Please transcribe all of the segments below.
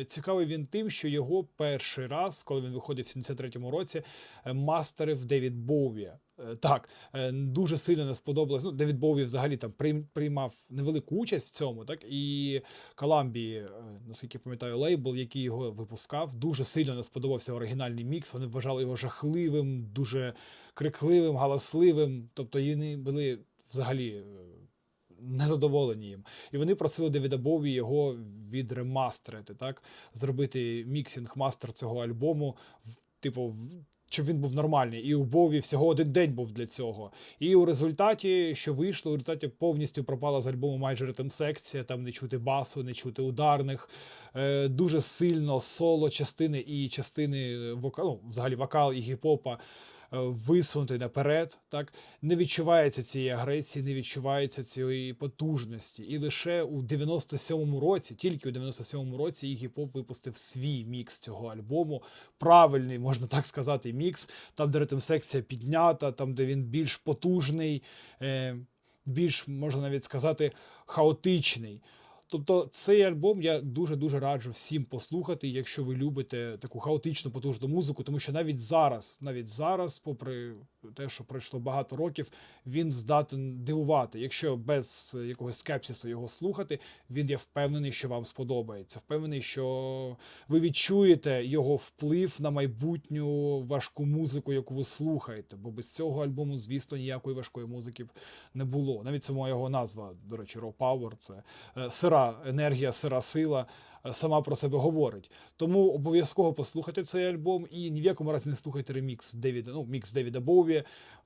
Е, Цікавий він тим, що його перший раз, коли він виходив в 73-му році, е, мастерив Девід Боуві. Е, Так, дуже сильно не сподобалось. Ну, Девід Боуві взагалі там прийм- приймав невелику участь в цьому, так і Коламбії, е, наскільки пам'ятаю, лейбл, який його випускав, дуже сильно не сподобався оригінальний мікс. Вони вважали його жахливим, дуже крикливим, галасливим. Тобто вони були взагалі е, незадоволені їм. І вони просили Девіда Бові його відремастерити, так? Зробити міксінг мастер цього альбому, типу, щоб він був нормальний. І у Бові всього один день був для цього. І у результаті, що вийшло, у результаті повністю пропала з альбому майже ритм секція, там не чути басу, не чути ударних. Е, дуже сильно соло частини і частини вокалу, ну, взагалі вокал і гіп-попа е, висунутий наперед, так не відчувається цієї агресії, не відчувається цієї потужності. І лише у 97-му році, тільки у 97-му році, Іггі Поп випустив свій мікс цього альбому. Правильний, можна так сказати, мікс, там, де ритм секція піднята, там, де він більш потужний, е, більш можна навіть сказати, хаотичний. Тобто цей альбом я дуже дуже раджу всім послухати, якщо ви любите таку хаотичну потужну музику, тому що навіть зараз, навіть зараз, попри те, що пройшло багато років, він здатен дивувати. Якщо без е, якогось скепсису його слухати, він я впевнений, що вам сподобається. Впевнений, що ви відчуєте його вплив на майбутню важку музику, яку ви слухаєте. Бо без цього альбому, звісно, ніякої важкої музики б не було. Навіть сама його назва, до речі, Raw Power, це е, сира енергія, сира сила е, сама про себе говорить. Тому обов'язково послухайте цей альбом і ні в якому разі не слухайте ремікс Девіда, ну, мікс Девіда Боуві.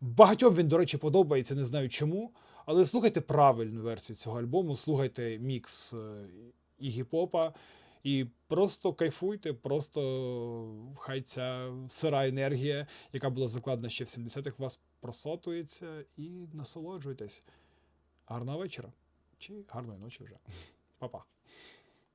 Багатьом він, до речі, подобається, не знаю чому. Але слухайте правильну версію цього альбому, слухайте мікс е, Ігі Попа. І просто кайфуйте, просто хай ця сира енергія, яка була закладена ще в 70-х, вас просотується і насолоджуйтесь. Гарного вечора чи гарної ночі вже. Па-па.